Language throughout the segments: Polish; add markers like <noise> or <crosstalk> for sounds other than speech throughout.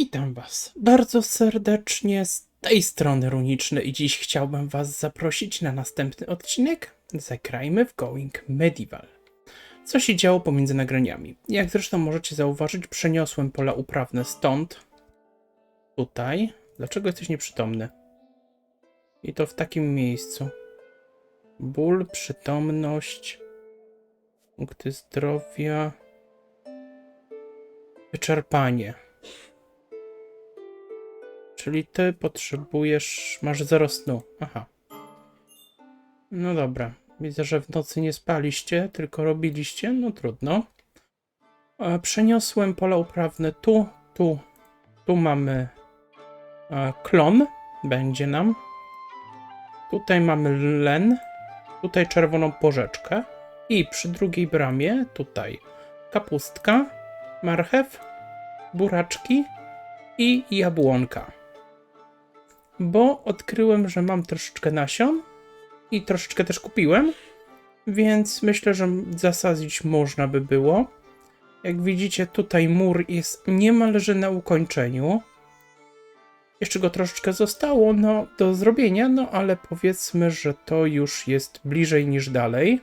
Witam Was bardzo serdecznie z tej strony Runiczny i dziś chciałbym Was zaprosić na następny odcinek Zagrajmy w Going Medieval. Co się działo pomiędzy nagraniami? Jak zresztą możecie zauważyć, przeniosłem pola uprawne stąd, tutaj. Dlaczego jesteś nieprzytomny? I to w takim miejscu. Ból, przytomność, punkty zdrowia, wyczerpanie. Czyli ty potrzebujesz. Masz zero snu. Aha. No dobra. Widzę, że w nocy nie spaliście, tylko robiliście. No trudno. E, Przeniosłem pola uprawne tu, tu. Tu mamy e, klon. Będzie nam. Tutaj mamy len. Tutaj czerwoną porzeczkę. I przy drugiej bramie, tutaj kapustka, marchew, buraczki i jabłonka bo odkryłem, że mam troszeczkę nasion i troszeczkę też kupiłem, więc myślę, że zasadzić można by było. Jak widzicie, tutaj mur jest niemalże na ukończeniu. Jeszcze go troszeczkę zostało no, do zrobienia, no ale powiedzmy, że to już jest bliżej niż dalej.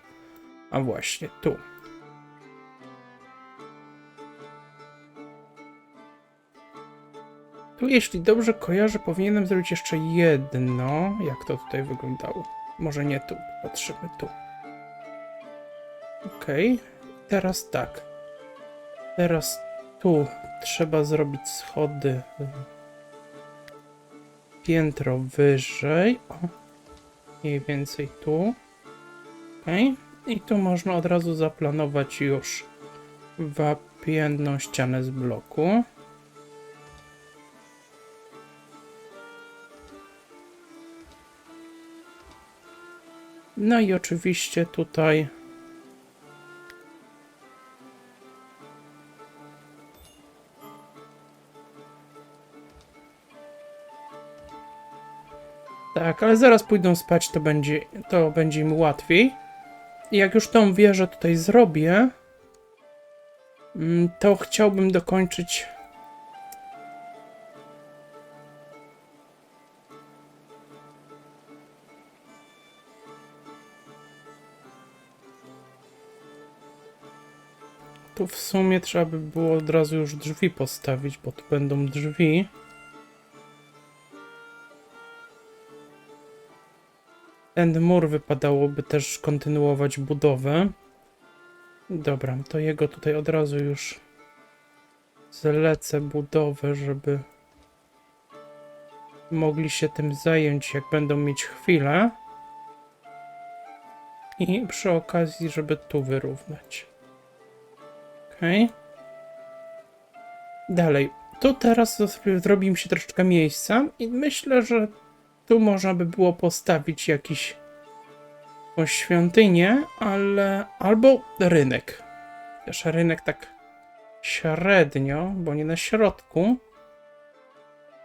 A właśnie tu. Tu, jeśli dobrze kojarzę, powinienem zrobić jeszcze jedno. Jak to tutaj wyglądało? Może nie tu, patrzymy tu. Okej, teraz tak. Teraz tu trzeba zrobić schody piętro wyżej. O, mniej więcej tu. Okej, i tu można od razu zaplanować już wapienną ścianę z bloku. No i oczywiście tutaj Tak, ale zaraz pójdą spać, to będzie, to będzie im łatwiej. I jak już tą wieżę tutaj zrobię, mm, to chciałbym dokończyć Tu w sumie trzeba by było od razu już drzwi postawić, bo tu będą drzwi. Ten mur wypadałoby też kontynuować budowę. Dobra, to jego tutaj od razu już zlecę budowę, żeby mogli się tym zająć, jak będą mieć chwilę. I przy okazji, żeby tu wyrównać. Okej. Dalej. Tu teraz zrobi mi się troszeczkę miejsca i myślę, że tu można by było postawić jakiś jakąś świątynię, ale albo rynek. Też rynek tak średnio, bo nie na środku,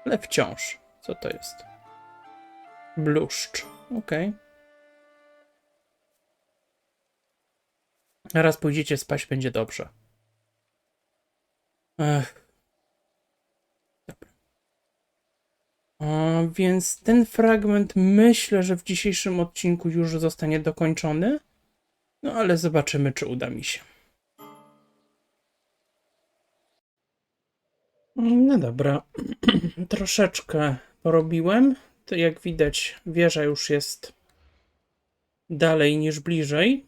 ale wciąż. Co to jest? Bluszcz. Okej. Raz pójdziecie spać, będzie dobrze. Ech. Więc ten fragment myślę, że w dzisiejszym odcinku już zostanie dokończony. No ale zobaczymy, czy uda mi się. No dobra. <clears throat> Troszeczkę porobiłem. To jak widać, wieża już jest dalej niż bliżej.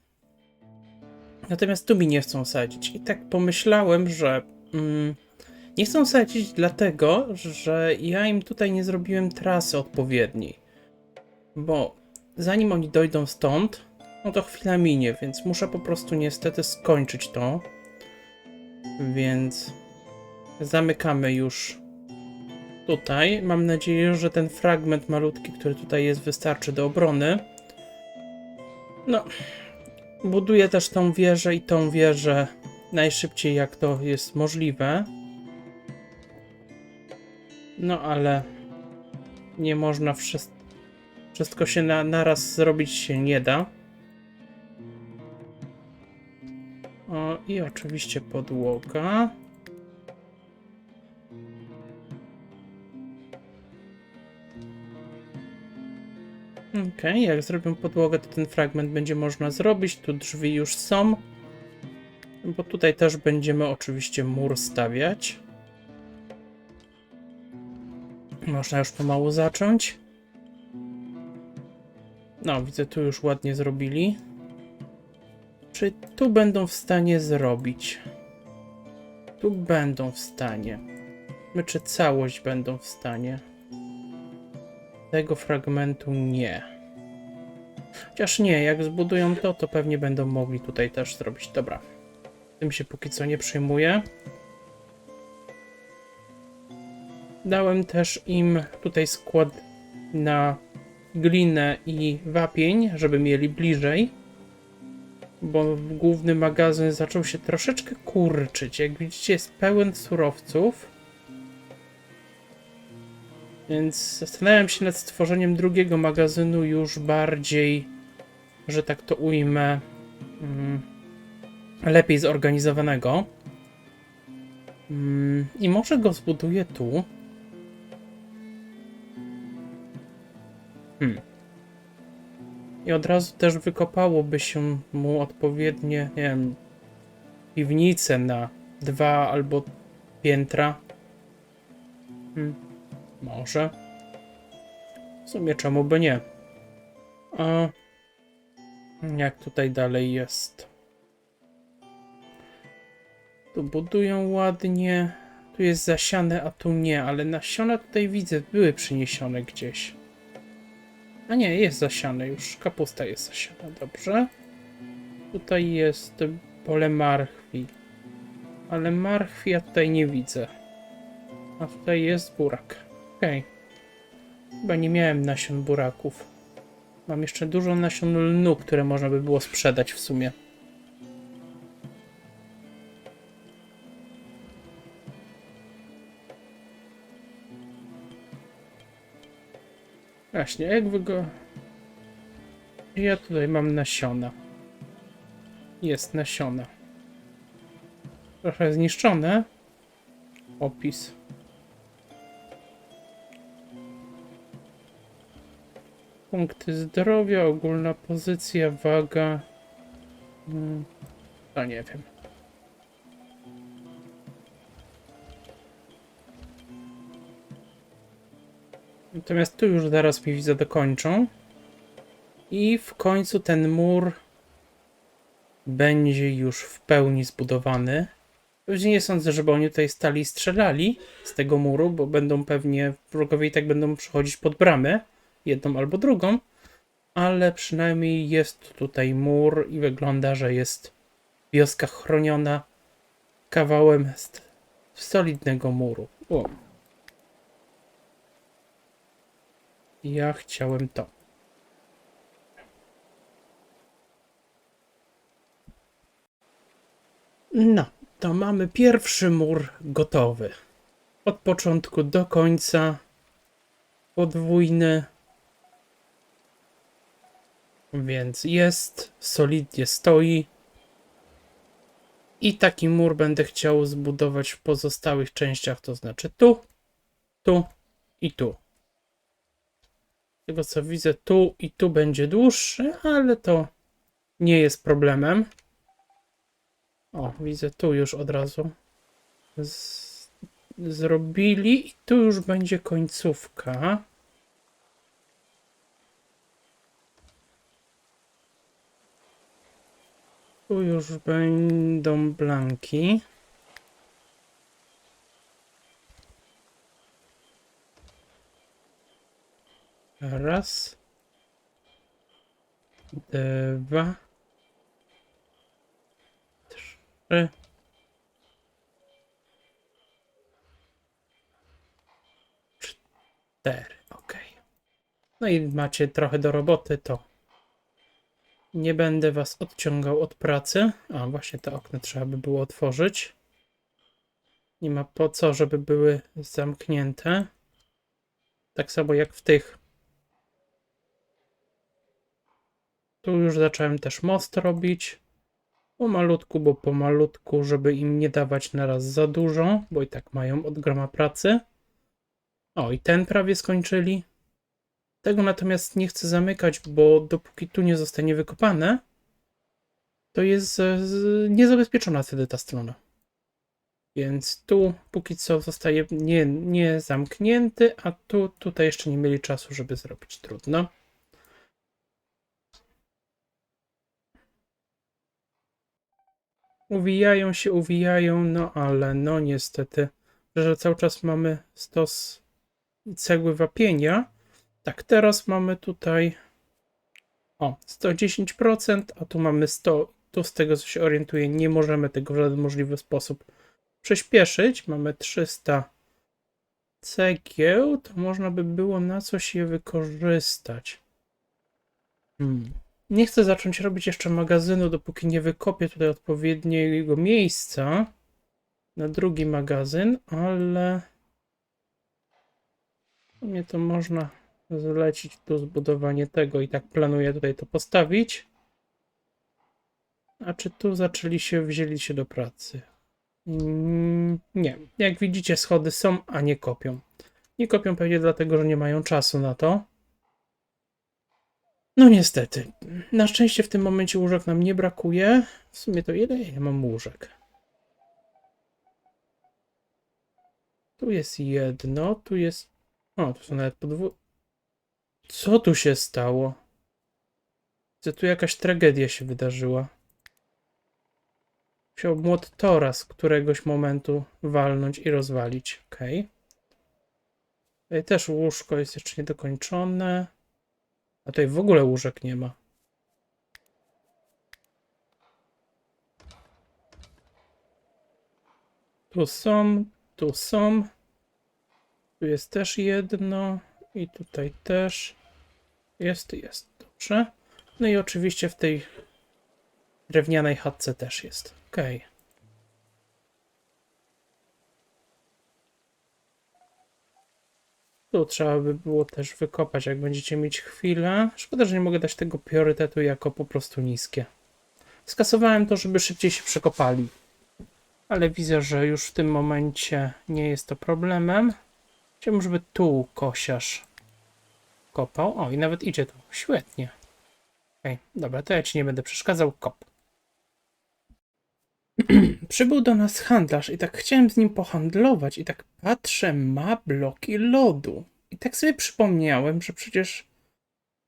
Natomiast tu mi nie chcą sadzić. I tak pomyślałem, że nie chcą sadzić dlatego, że ja im tutaj nie zrobiłem trasy odpowiedniej. Bo zanim oni dojdą stąd, no to chwila minie, więc muszę po prostu niestety skończyć to. Więc zamykamy już tutaj. Mam nadzieję, że ten fragment malutki, który tutaj jest, wystarczy do obrony. No, buduję też tą wieżę i tą wieżę najszybciej jak to jest możliwe. No ale nie można wszystko, wszystko się na, naraz zrobić się nie da. O, i oczywiście podłoga. Ok, jak zrobię podłogę, to ten fragment będzie można zrobić. Tu drzwi już są. Bo tutaj też będziemy oczywiście mur stawiać. Można już pomału zacząć. No, widzę, tu już ładnie zrobili. Czy tu będą w stanie zrobić? Tu będą w stanie. My czy całość będą w stanie? Tego fragmentu nie. Chociaż nie, jak zbudują to, to pewnie będą mogli tutaj też zrobić. Dobra. Tym się póki co nie przejmuję. Dałem też im tutaj skład na glinę i wapień, żeby mieli bliżej. Bo główny magazyn zaczął się troszeczkę kurczyć. Jak widzicie, jest pełen surowców. Więc zastanawiam się nad stworzeniem drugiego magazynu już bardziej, że tak to ujmę, mm, lepiej zorganizowanego. Mm, I może go zbuduję tu. Hmm. I od razu też wykopałoby się mu odpowiednie, nie wiem, piwnice na dwa albo piętra. Hmm. Może. W sumie czemu by nie? A jak tutaj dalej jest? Tu budują ładnie. Tu jest zasiane, a tu nie, ale nasiona tutaj widzę, były przyniesione gdzieś. A nie, jest zasiane już. Kapusta jest zasiana, dobrze. Tutaj jest pole marchwi. Ale marchwi ja tutaj nie widzę. A tutaj jest burak. Okej. Chyba nie miałem nasion buraków. Mam jeszcze dużo nasion lnu, które można by było sprzedać w sumie. Właśnie, jak wy go... Ja tutaj mam nasiona. Jest nasiona. Trochę zniszczone. Opis. Punkty zdrowia, ogólna pozycja, waga. Hmm, to nie wiem. Natomiast tu już zaraz mi widzę dokończą. I w końcu ten mur będzie już w pełni zbudowany. Pewnie nie sądzę, żeby oni tutaj stali i strzelali z tego muru, bo będą pewnie wrogowie i tak będą przychodzić pod bramę, jedną albo drugą, ale przynajmniej jest tutaj mur i wygląda, że jest wioska chroniona kawałem solidnego muru. O. Ja chciałem to. No, to mamy pierwszy mur gotowy. Od początku do końca. Podwójny. Więc jest, solidnie stoi. I taki mur będę chciał zbudować w pozostałych częściach, to znaczy tu, tu i tu. Tego co widzę, tu i tu będzie dłuższy, ale to nie jest problemem. O, widzę tu już od razu. Z... Zrobili i tu już będzie końcówka. Tu już będą blanki. Raz. Dwa. Trzy. Cztery. Ok. No i macie trochę do roboty, to nie będę was odciągał od pracy. A, właśnie te okna trzeba by było otworzyć. Nie ma po co, żeby były zamknięte. Tak samo jak w tych. Tu już zacząłem też most robić. Pomalutku, bo pomalutku, żeby im nie dawać na raz za dużo, bo i tak mają od groma pracy. O, i ten prawie skończyli. Tego natomiast nie chcę zamykać, bo dopóki tu nie zostanie wykopane, to jest e, niezabezpieczona wtedy ta strona. Więc tu póki co zostaje nie, nie zamknięty, a tu tutaj jeszcze nie mieli czasu, żeby zrobić. Trudno. Uwijają się, uwijają, no ale no niestety, że cały czas mamy stos cegły wapienia. Tak, teraz mamy tutaj o 110%, a tu mamy 100. Tu z tego co się orientuję, nie możemy tego w żaden możliwy sposób przyspieszyć. Mamy 300 cegieł, to można by było na coś je wykorzystać. Hmm. Nie chcę zacząć robić jeszcze magazynu, dopóki nie wykopię tutaj odpowiedniego miejsca na drugi magazyn, ale mnie to można zlecić tu zbudowanie tego i tak planuję tutaj to postawić. A czy tu zaczęli się, wzięli się do pracy? Mm, nie. Jak widzicie, schody są, a nie kopią. Nie kopią pewnie dlatego, że nie mają czasu na to. No niestety. Na szczęście w tym momencie łóżek nam nie brakuje. W sumie to ile ja mam łóżek? Tu jest jedno, tu jest... O, tu są nawet podwó... Co tu się stało? Że tu jakaś tragedia się wydarzyła. Musiał młot Tora z któregoś momentu walnąć i rozwalić. Okej. Tutaj też łóżko jest jeszcze niedokończone. A tutaj w ogóle łóżek nie ma. Tu są, tu są. Tu jest też jedno. I tutaj też. Jest, jest. Dobrze. No i oczywiście w tej drewnianej chatce też jest. Okej. Tu trzeba by było też wykopać, jak będziecie mieć chwilę. Szkoda, że nie mogę dać tego priorytetu jako po prostu niskie. Skasowałem to, żeby szybciej się przekopali. Ale widzę, że już w tym momencie nie jest to problemem. Chciałbym, żeby tu kosiarz kopał. O, i nawet idzie tu. Świetnie. Okej, dobra, to ja ci nie będę przeszkadzał. Kop. <clears throat> Przybył do nas handlarz i tak chciałem z nim pohandlować i tak patrzę, ma bloki lodu. I tak sobie przypomniałem, że przecież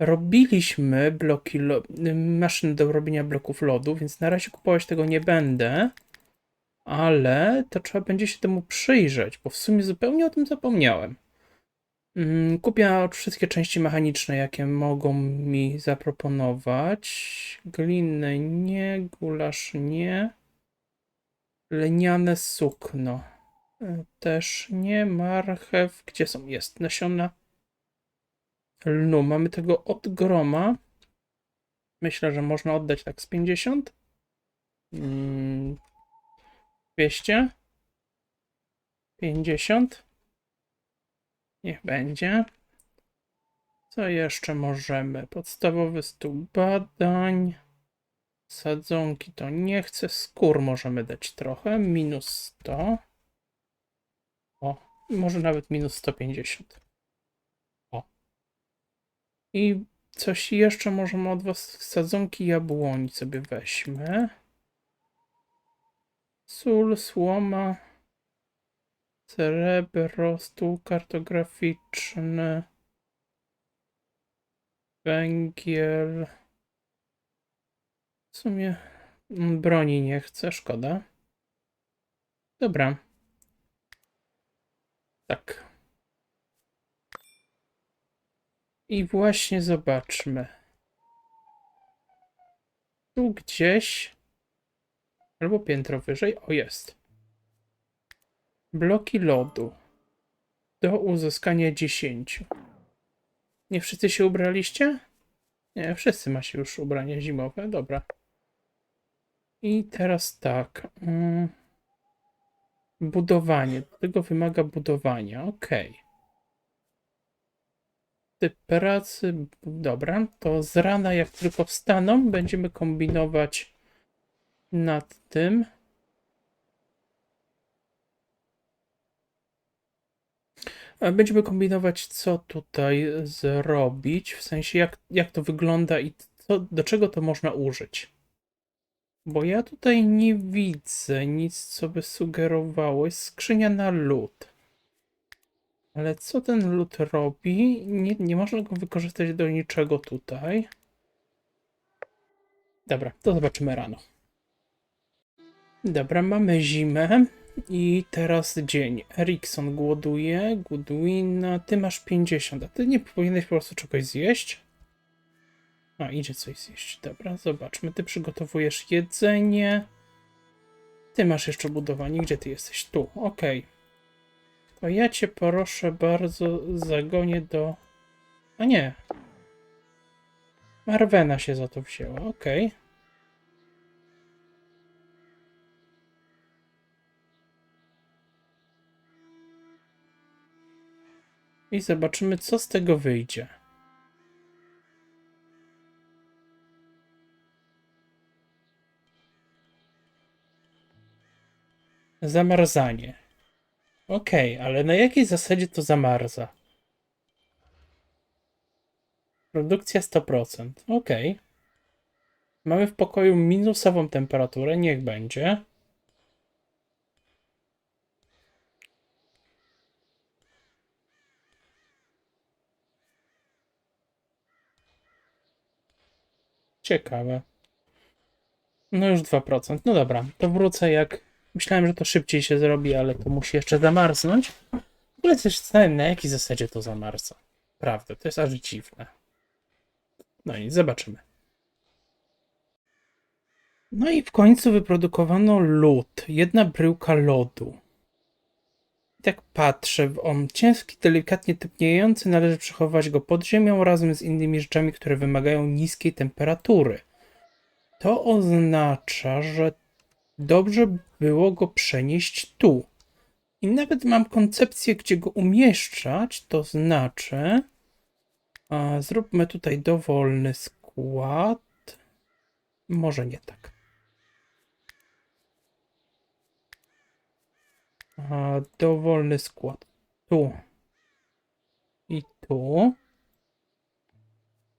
robiliśmy bloki lo- maszyny do robienia bloków lodu, więc na razie kupować tego nie będę. Ale to trzeba będzie się temu przyjrzeć, bo w sumie zupełnie o tym zapomniałem. Mm, Kupię wszystkie części mechaniczne, jakie mogą mi zaproponować. Gliny nie, gulasz nie. Leniane sukno. Też nie. Marchew. Gdzie są? Jest. Nasiona lnu. Mamy tego od groma. Myślę, że można oddać tak z 50. Mm, 200. 50. Niech będzie. Co jeszcze możemy? Podstawowy stół badań. Sadzonki to nie chcę. Skór możemy dać trochę. Minus 100. O, może nawet minus 150. O. I coś jeszcze możemy od was. Sadzonki jabłoni sobie weźmy. Sól, słoma. Srebro, stół kartograficzny. Węgiel. W sumie broni nie chcę, szkoda. Dobra. Tak. I właśnie zobaczmy. Tu gdzieś. Albo piętro wyżej. O, jest. Bloki lodu. Do uzyskania 10. Nie wszyscy się ubraliście? Nie, wszyscy macie już ubrania zimowe. Dobra. I teraz tak. mm, Budowanie. Tego wymaga budowania. Ok. Typ pracy. Dobra. To z rana, jak tylko wstaną, będziemy kombinować nad tym. E, Będziemy kombinować, co tutaj zrobić, w sensie jak, jak to wygląda i co, do czego to można użyć. Bo ja tutaj nie widzę nic, co by sugerowało. Jest skrzynia na lód. Ale co ten lód robi? Nie, nie można go wykorzystać do niczego tutaj. Dobra, to zobaczymy rano. Dobra, mamy zimę i teraz dzień. Erikson głoduje, Goodwin, ty masz 50, a ty nie powinieneś po prostu czegoś zjeść? A, idzie coś zjeść. Dobra, zobaczmy. Ty przygotowujesz jedzenie. Ty masz jeszcze budowanie. Gdzie ty jesteś? Tu, okej. To ja cię proszę bardzo zagonię do... A nie. Marwena się za to wzięła, okej. I zobaczymy, co z tego wyjdzie. Zamarzanie. Okej, ale na jakiej zasadzie to zamarza? Produkcja 100%. Okej. Mamy w pokoju minusową temperaturę, niech będzie. Ciekawe. No już 2%. No dobra, to wrócę jak. Myślałem, że to szybciej się zrobi, ale to musi jeszcze zamarznąć. W ogóle też zastanawiam, na jakiej zasadzie to zamarza. Prawda, to jest aż dziwne. No i zobaczymy. No i w końcu wyprodukowano lód. Jedna bryłka lodu. I tak patrzę, on ciężki, delikatnie topniejący, należy przechowywać go pod ziemią razem z innymi rzeczami, które wymagają niskiej temperatury. To oznacza, że dobrze było go przenieść tu. I nawet mam koncepcję, gdzie go umieszczać, to znaczy a, zróbmy tutaj dowolny skład. Może nie tak. A, dowolny skład. Tu. I tu.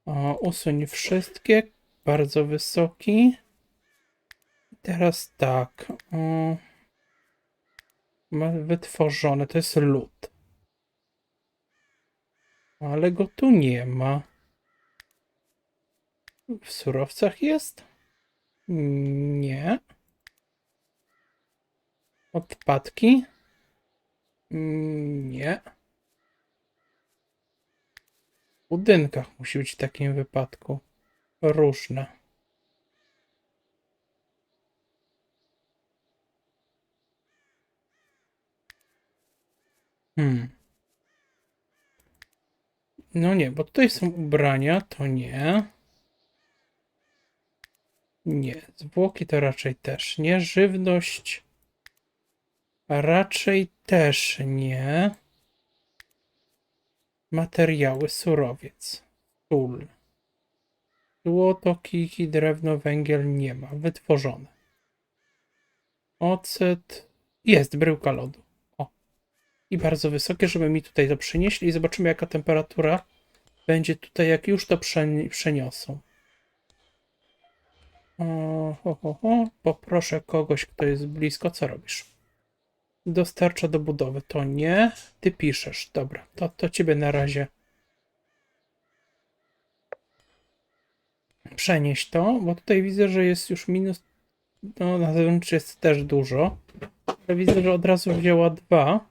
A, usuń wszystkie. Bardzo wysoki. Teraz tak. O, ma wytworzone. To jest lód. Ale go tu nie ma. W surowcach jest? Nie. Odpadki? Nie. W budynkach musi być w takim wypadku. Różne. Hmm. No nie, bo tutaj są ubrania, to nie. Nie, zwłoki to raczej też nie. Żywność raczej też nie. Materiały, surowiec, sól. Złoto, kiki, drewno, węgiel nie ma. Wytworzone. Ocet. Jest bryłka lodu. I bardzo wysokie, żeby mi tutaj to przynieśli. I zobaczymy, jaka temperatura będzie tutaj, jak już to przeni- przeniosą. O, ho, ho, ho. Poproszę kogoś, kto jest blisko. Co robisz? Dostarcza do budowy. To nie. Ty piszesz. Dobra, to, to ciebie na razie przenieść to, bo tutaj widzę, że jest już minus. No, na zewnątrz jest też dużo. Ale widzę, że od razu wzięła dwa.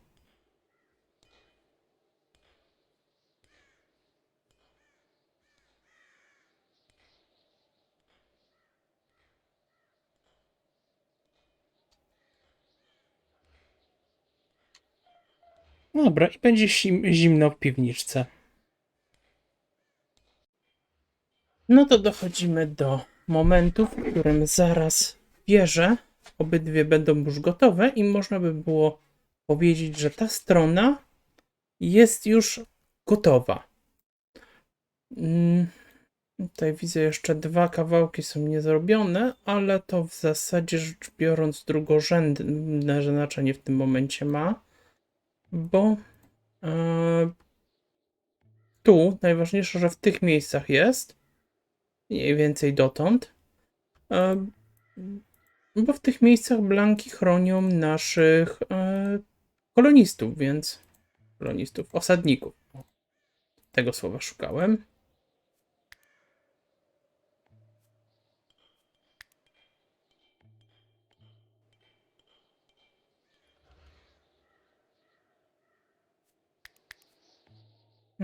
Dobra, i będzie zim, zimno w piwniczce. No to dochodzimy do momentu, w którym zaraz wieże obydwie będą już gotowe i można by było powiedzieć, że ta strona jest już gotowa. Mm, Tutaj widzę jeszcze dwa kawałki są niezrobione, ale to w zasadzie rzecz biorąc drugorzędne znaczenie w tym momencie ma, bo E, tu najważniejsze, że w tych miejscach jest. Mniej więcej dotąd. E, bo w tych miejscach blanki chronią naszych e, kolonistów, więc kolonistów, osadników. Tego słowa szukałem.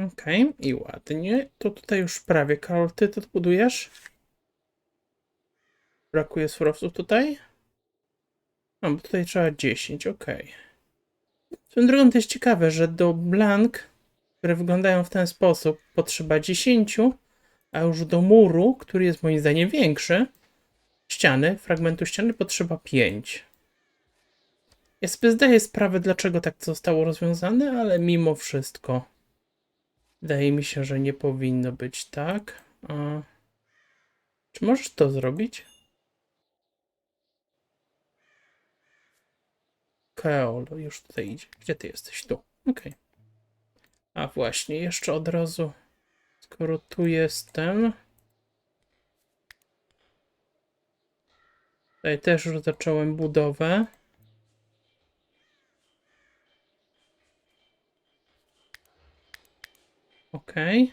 Okej, i ładnie. To tutaj już prawie, Karol, ty to budujesz? Brakuje surowców tutaj? A, bo tutaj trzeba 10, okej. Swoją drogą to jest ciekawe, że do blank, które wyglądają w ten sposób, potrzeba 10, a już do muru, który jest moim zdaniem większy, ściany, fragmentu ściany potrzeba 5. Ja sobie zdaję sprawę, dlaczego tak zostało rozwiązane, ale mimo wszystko wydaje mi się, że nie powinno być tak. A... Czy możesz to zrobić? Keolo, już tutaj idzie. Gdzie ty jesteś? Tu. Okej. A właśnie, jeszcze od razu, skoro tu jestem. Tutaj też już zacząłem budowę. Okej.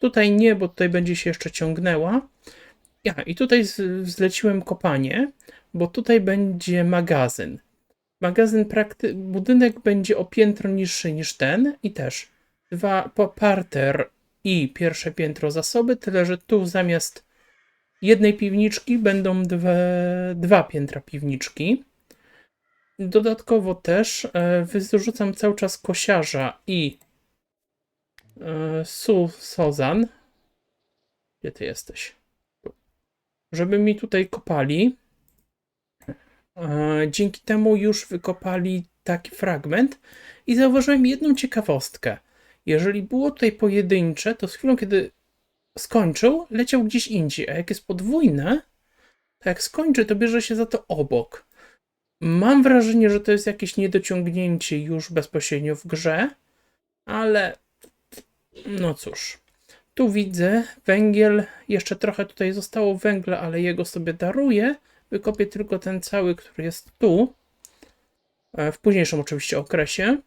Tutaj nie, bo tutaj będzie się jeszcze ciągnęła. Ja, i tutaj zleciłem kopanie, bo tutaj będzie magazyn. Magazyn, prakty- budynek będzie o piętro niższy niż ten i też dwa po parter i pierwsze piętro zasoby, tyle że tu zamiast jednej piwniczki będą dwa, dwa piętra piwniczki. Dodatkowo też e, wyrzucam cały czas kosiarza i Su Sozan. Gdzie ty jesteś? Żeby mi tutaj kopali. E, Dzięki temu już wykopali taki fragment i zauważyłem jedną ciekawostkę. Jeżeli było tutaj pojedyncze, to z chwilą, kiedy skończył, leciał gdzieś indziej, a jak jest podwójne, to jak skończy, to bierze się za to obok. Mam wrażenie, że to jest jakieś niedociągnięcie już bezpośrednio w grze, ale no cóż. Tu widzę węgiel, jeszcze trochę tutaj zostało węgla, ale jego sobie daruję. Wykopię tylko ten cały, który jest tu. e, W późniejszym oczywiście okresie.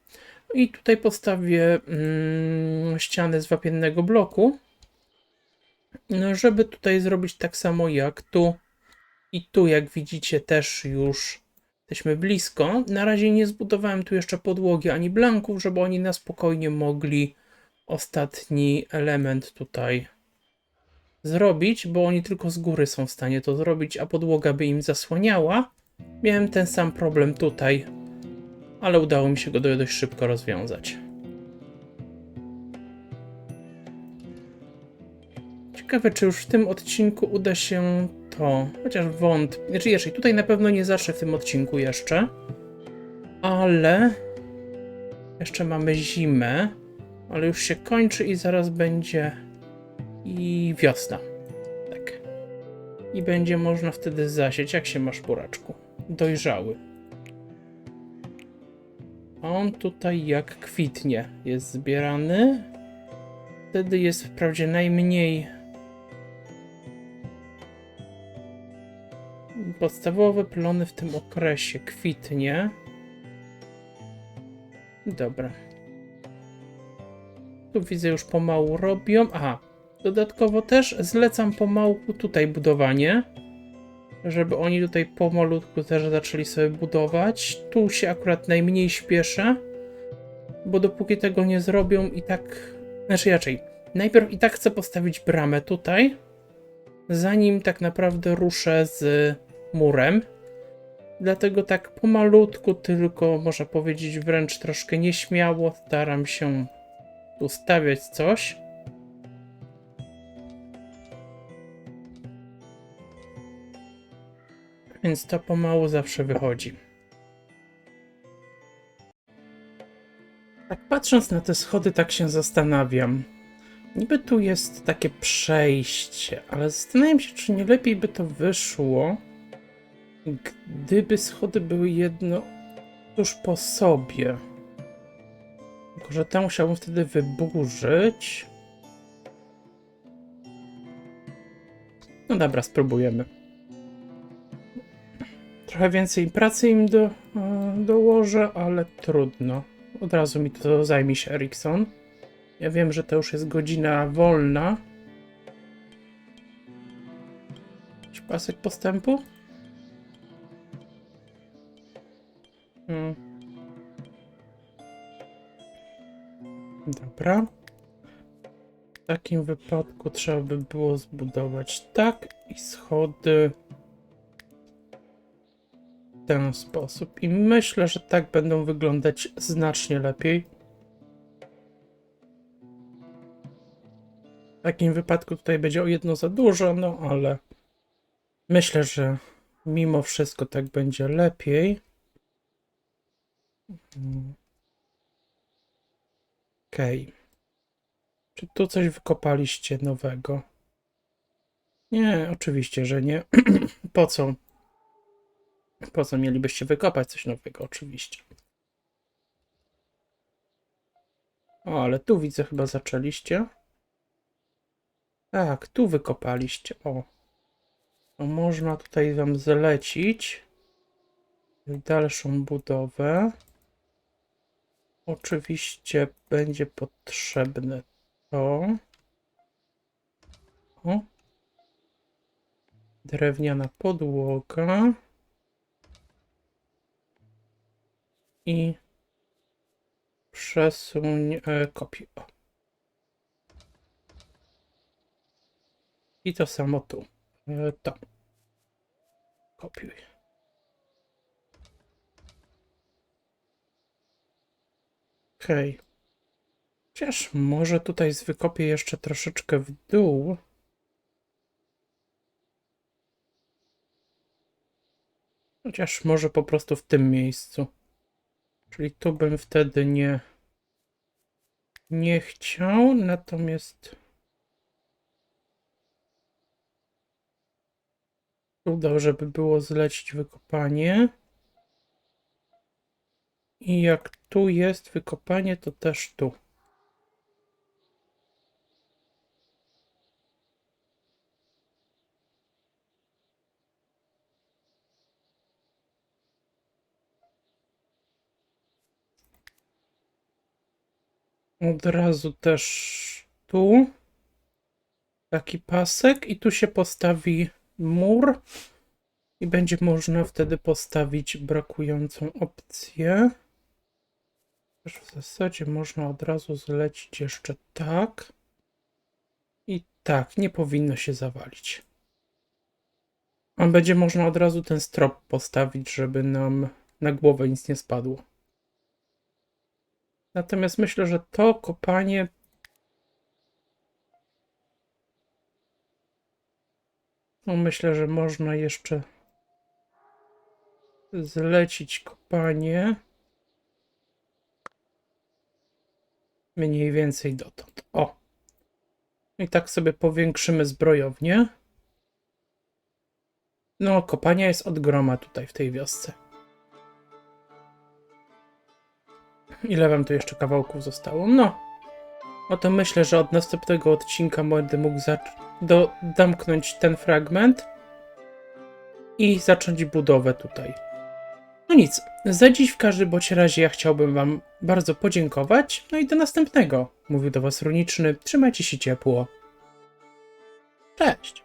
I tutaj postawię mm, ścianę z wapiennego bloku. No, żeby tutaj zrobić tak samo jak tu. I tu, jak widzicie, też już jesteśmy blisko. Na razie nie zbudowałem tu jeszcze podłogi ani blanków, żeby oni na spokojnie mogli ostatni element tutaj zrobić, bo oni tylko z góry są w stanie to zrobić, a podłoga by im zasłaniała. Miałem ten sam problem tutaj, ale udało mi się go do- dość szybko rozwiązać. Ciekawe, czy już w tym odcinku uda się to, chociaż wątpię. Znaczy, jeszcze tutaj na pewno nie zawsze w tym odcinku jeszcze, ale jeszcze mamy zimę, ale już się kończy i zaraz będzie i wiosna. Tak. I będzie można wtedy zasieć. Jak się masz, buraczku? Dojrzały. On tutaj jak kwitnie jest zbierany. Wtedy jest wprawdzie najmniej podstawowe plony w tym okresie kwitnie. Dobra. Tu widzę już pomału robią. Aha, dodatkowo też zlecam pomału tutaj budowanie, żeby oni tutaj pomalutku też zaczęli sobie budować. Tu się akurat najmniej śpieszę, bo dopóki tego nie zrobią i tak... Znaczy raczej, najpierw i tak chcę postawić bramę tutaj, zanim tak naprawdę ruszę z murem. Dlatego tak pomalutku, tylko można powiedzieć wręcz troszkę nieśmiało staram się tu stawiać coś. Więc to pomału zawsze wychodzi. Tak patrząc na te schody, tak się zastanawiam. Niby tu jest takie przejście, ale zastanawiam się, czy nie lepiej by to wyszło, gdyby schody były jedno tuż po sobie. Tylko, że to musiałbym wtedy wyburzyć. No dobra, spróbujemy. Trochę więcej pracy im do, e, dołożę, ale trudno. Od razu mi to zajmie się Erikson. Ja wiem, że to już jest godzina wolna. Jakiś pasek postępu? Dobra. W takim wypadku trzeba by było zbudować tak i schody w ten sposób. I myślę, że tak będą wyglądać znacznie lepiej. W takim wypadku tutaj będzie o jedno za dużo, no ale myślę, że mimo wszystko tak będzie lepiej. Okej. Czy tu coś wykopaliście nowego? Nie, oczywiście, że nie. <clears throat> po co? Po co mielibyście wykopać coś nowego? Oczywiście. O, ale tu widzę, chyba zaczęliście. Tak, tu wykopaliście. O. Można tutaj wam zlecić dalszą budowę. Oczywiście będzie potrzebne to. O. Drewniana podłoga. I przesuń e, kopię. I to samo tu. E, to. Kopiuj. Okej. Chociaż może tutaj wykopię jeszcze troszeczkę w dół. Chociaż może po prostu w tym miejscu. Czyli tu bym wtedy nie nie chciał, natomiast tu dobrze by było zlecić wykopanie. I jak tu jest wykopanie, to też tu. Od razu też tu taki pasek i tu się postawi mur i będzie można wtedy postawić brakującą opcję. Też w zasadzie można od razu zlecić jeszcze tak. I tak, nie powinno się zawalić. A będzie można od razu ten strop postawić, żeby nam na głowę nic nie spadło. Natomiast myślę, że to kopanie No myślę, że można jeszcze zlecić kopanie. Mniej więcej dotąd. O! I tak sobie powiększymy zbrojownię. No, kopania jest od groma tutaj w tej wiosce. Ile wam tu jeszcze kawałków zostało? No. No to myślę, że od następnego odcinka będę mógł do ten fragment i zacząć budowę tutaj. No nic, za dziś w każdym bądź razie ja chciałbym wam bardzo podziękować, no i do następnego. Mówił do was Runiczny, trzymajcie się ciepło. Cześć!